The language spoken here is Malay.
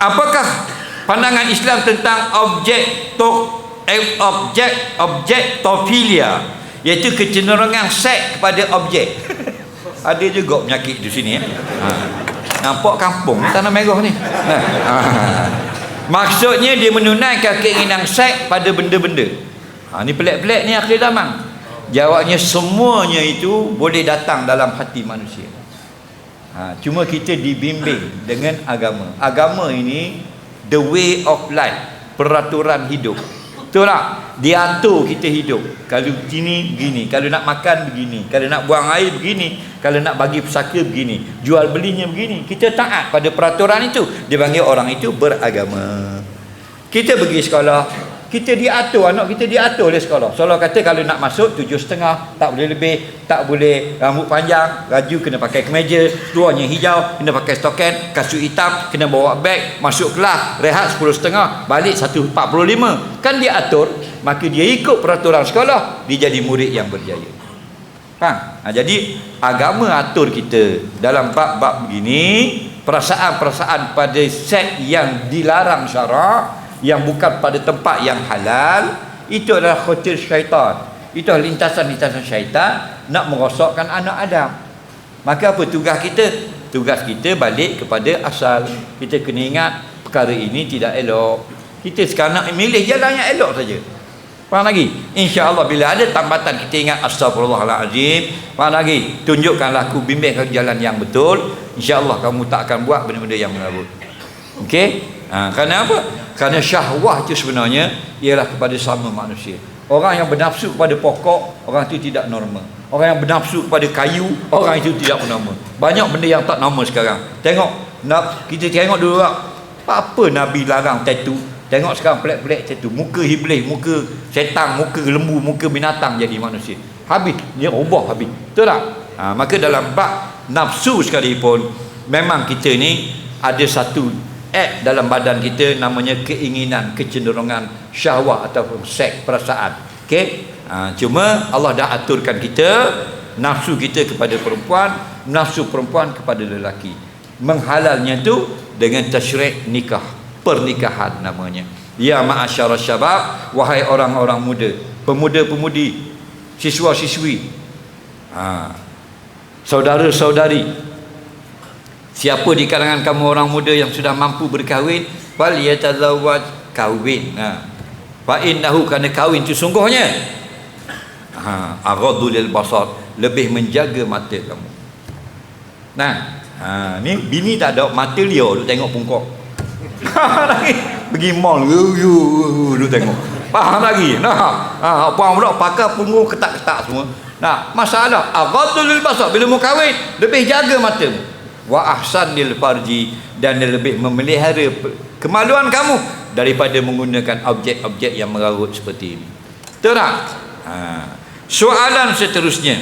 apakah pandangan Islam tentang objek to eh, objek objektofilia iaitu kecenderungan seks kepada objek ada juga penyakit di sini eh? ha. nampak kampung tanah merah ni ha. Ha. maksudnya dia menunaikan keinginan seks pada benda-benda ha, ni pelik-pelik ni akhir zaman jawabnya semuanya itu boleh datang dalam hati manusia ha, cuma kita dibimbing dengan agama agama ini the way of life peraturan hidup Betul tak? Diatur kita hidup. Kalau gini, begini. Kalau nak makan, begini. Kalau nak buang air, begini. Kalau nak bagi pesaka, begini. Jual belinya, begini. Kita taat pada peraturan itu. Dia panggil orang itu beragama. Kita pergi sekolah. Kita diatur, anak kita diatur oleh sekolah. Sekolah kata kalau nak masuk, tujuh setengah. Tak boleh lebih. Tak boleh rambut panjang. Raju kena pakai kemeja. Luarnya hijau. Kena pakai stoken. Kasut hitam. Kena bawa beg. Masuk kelas. Rehat sepuluh setengah. Balik satu empat puluh lima. Kan diatur. Maka dia ikut peraturan sekolah. Dia jadi murid yang berjaya. Faham? Ha, jadi agama atur kita dalam bab-bab begini perasaan-perasaan pada set yang dilarang syarak yang bukan pada tempat yang halal itu adalah khotir syaitan. Itu adalah lintasan-lintasan syaitan nak merosakkan anak Adam. Maka apa tugas kita? Tugas kita balik kepada asal. Kita kena ingat perkara ini tidak elok. Kita sekarang nak milih jalan yang elok saja. Faham lagi? insyaAllah bila ada tambatan kita ingat astagfirullahaladzim faham lagi? Tunjukkanlah aku bimbing ke jalan yang betul. insyaAllah kamu tak akan buat benda-benda yang mengarut ok Ha, kerana apa? Kerana syahwah itu sebenarnya ialah kepada sama manusia. Orang yang bernafsu kepada pokok, orang itu tidak normal. Orang yang bernafsu kepada kayu, orang itu tidak normal. Banyak benda yang tak normal sekarang. Tengok, nak kita tengok dulu lah. Apa Nabi larang tattoo? Tengok sekarang pelik-pelik tattoo. Muka iblis, muka setan, muka lembu, muka binatang jadi manusia. Habis, dia ubah habis. Betul tak? Ha, maka dalam bab nafsu sekalipun, memang kita ni ada satu act dalam badan kita namanya keinginan, kecenderungan syahwat ataupun seks perasaan. Okey? Ha, cuma Allah dah aturkan kita nafsu kita kepada perempuan, nafsu perempuan kepada lelaki. Menghalalnya tu dengan tasyrik nikah, pernikahan namanya. Ya ma'asyara syabab, wahai orang-orang muda, pemuda-pemudi, siswa-siswi. Ha, saudara-saudari, Siapa di kalangan kamu orang muda yang sudah mampu berkahwin, fal yatazawwaj kahwin. Ha. Fa innahu kana kahwin itu sungguhnya ha aghaddu lil basar, lebih menjaga mata kamu. Nah, ha ni bini tak ada mata dia lu tengok pungkok. lagi pergi mall you lu tengok. Faham lagi? Nah, ha puan pula pakai punggung ketak-ketak semua. Nah, masalah aghaddu lil basar bila mau kahwin, lebih jaga matamu wa ahsanil farji dan lebih memelihara kemaluan kamu daripada menggunakan objek-objek yang merarut seperti ini. Tak? Ha. Soalan seterusnya